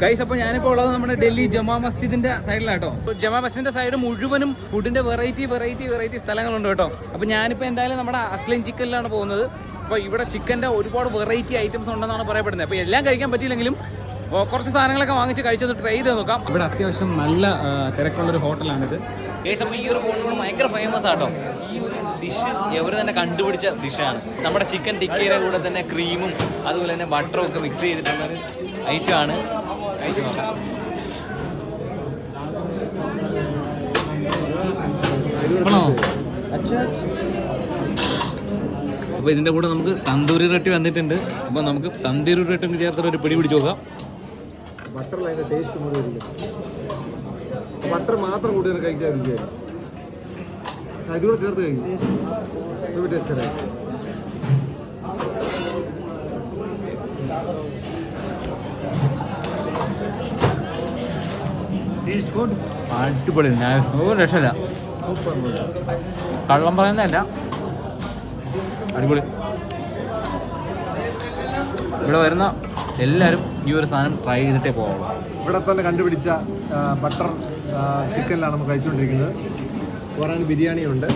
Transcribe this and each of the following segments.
Guys അപ്പോൾ ഞാനിപ്പോൾ ഉള്ളത് നമ്മുടെ ഡൽഹി ജമാ മസ്ജിദിന്റെ സൈഡിലാട്ടോ. ജമാ മസ്ജിദിന്റെ സൈഡ് മുഴുവനും ഫുഡിന്റെ വെറൈറ്റി വെറൈറ്റി വെറൈറ്റി സ്ഥലങ്ങളുണ്ട് കേട്ടോ. അപ്പോൾ ഞാനിപ്പോൾ എന്തായാലും നമ്മുടെ അസ്ലിം ചിക്കനിലാണ് പോകുന്നത്. അപ്പോൾ ഇവിടെ ചിക്കന്റെ ഒരുപാട് വെറൈറ്റി ഐറ്റംസ് ഉണ്ടെന്നാണ് പറയപ്പെടുന്നത്. അപ്പോൾ എല്ലാം കഴിക്കാൻ പറ്റിയില്ലെങ്കിലും കുറച്ച് സാധനങ്ങളൊക്കെ വാങ്ങിച്ച് കഴിച്ചത് ട്രൈ ചെയ്ത് നോക്കാം. ഇവിടെ അത്യാവശ്യം നല്ല തിരക്കുള്ള തിരക്കുള്ളൊരു ഹോട്ടലാണിത് ഗൈസ് അപ്പോൾ ഈ ഒരു ഹോട്ടൽ ഭയങ്കര ഫേമസ് ആട്ടോ. ഈ ഒരു ഡിഷ് എവർ തന്നെ കണ്ടുപിടിച്ച ഡിഷാണ് നമ്മുടെ ചിക്കൻ ടിക്കയുടെ കൂടെ തന്നെ ക്രീമും അതുപോലെ തന്നെ ബട്ടറും ഒക്കെ മിക്സ് ചെയ്തിട്ടുള്ള ഒരു ഐറ്റം ആണ്. കഴിച്ച് നോക്കാം അപ്പോൾ കൂടെ നമുക്ക് തന്തൂരി റൊട്ടി വന്നിട്ടുണ്ട്. അപ്പോൾ നമുക്ക് തന്തൂരി റൊട്ടി ചേർത്തിട്ട് ഒരു പിടി പിടിച്ച് നോക്കാം. ബട്ടറിൽ ടേസ്റ്റ് ബട്ടർ മാത്രം കൂടി കഴിക്കാൻ ആ, ഇതുകൂടെ ചേർത്ത് കഴിഞ്ഞു. ടേസ്റ്റ് ടേസ്റ്റ് അടിപൊളി. നൈസ്. ഒരു രക്ഷയില്ല. സൂപ്പർ കള്ളം പറയുന്നതല്ല. അടിപൊളി. ഇവിടെ വരുന്ന എല്ലാവരും ഈ ഒരു സാധനം ട്രൈ ചെയ്തിട്ടേ പോവുള്ളൂ. ഇവിടെ തന്നെ കണ്ടുപിടിച്ച ബട്ടർ ചിക്കനിലാണ് നമ്മൾ കഴിച്ചുകൊണ്ടിരിക്കുന്നത്. പറയാൻ ബിരിയാണി ഉണ്ട്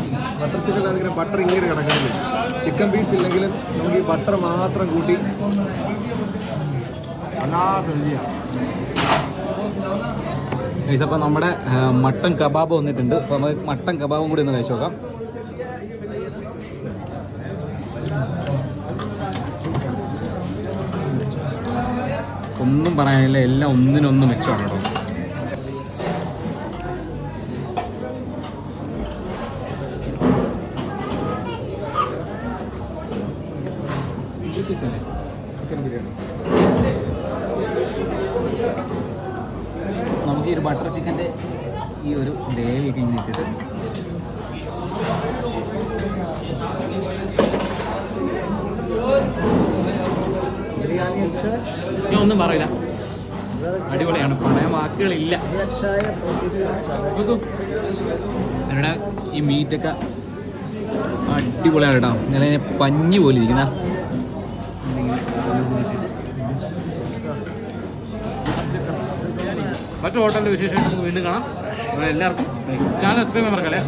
ബട്ടർ അതിങ്ങനെ ബട്ടർ ഇങ്ങനെ കിടക്കുന്നില്ല ചിക്കൻ പീസ് ഇല്ലെങ്കിലും നമുക്ക് ഈ ബട്ടർ മാത്രം കൂട്ടി അപ്പോൾ നമ്മുടെ മട്ടൻ കബാബ് വന്നിട്ടുണ്ട്. അപ്പോൾ നമുക്ക് മട്ടൻ കബാബും കൂടി ഒന്ന് കഴിച്ചു നോക്കാം. ഒന്നും പറയാനില്ല എല്ലാം ഒന്നിനൊന്ന് മെച്ചമാണ് കേട്ടോ. ചിക്കൻ ബിരിയാണി. നമുക്ക് ഈ ഒരു ബട്ടർ ചിക്കന്റെ ഈ ഒരു ഗ്രേവിയൊക്കെ ഇങ്ങനെ ഇട്ടിട്ട് ഞാൻ ഒന്നും പറയില്ല. അടിപൊളിയാണ്. പറയാൻ വാക്കുകളില്ല. ഇവിടെ ഈ മീറ്റൊക്കെ അടിപൊളിയാണ് കേട്ടോ. ഇങ്ങനെ പഞ്ഞി പോലെ ഇരിക്കുന്ന. മറ്റു ഹോട്ടലിന്റെ വിശേഷം വീണ്ടും കാണാം. എല്ലാവർക്കും ചാനൽ സബ്സ്ക്രൈബ് മറക്കല്ലേ?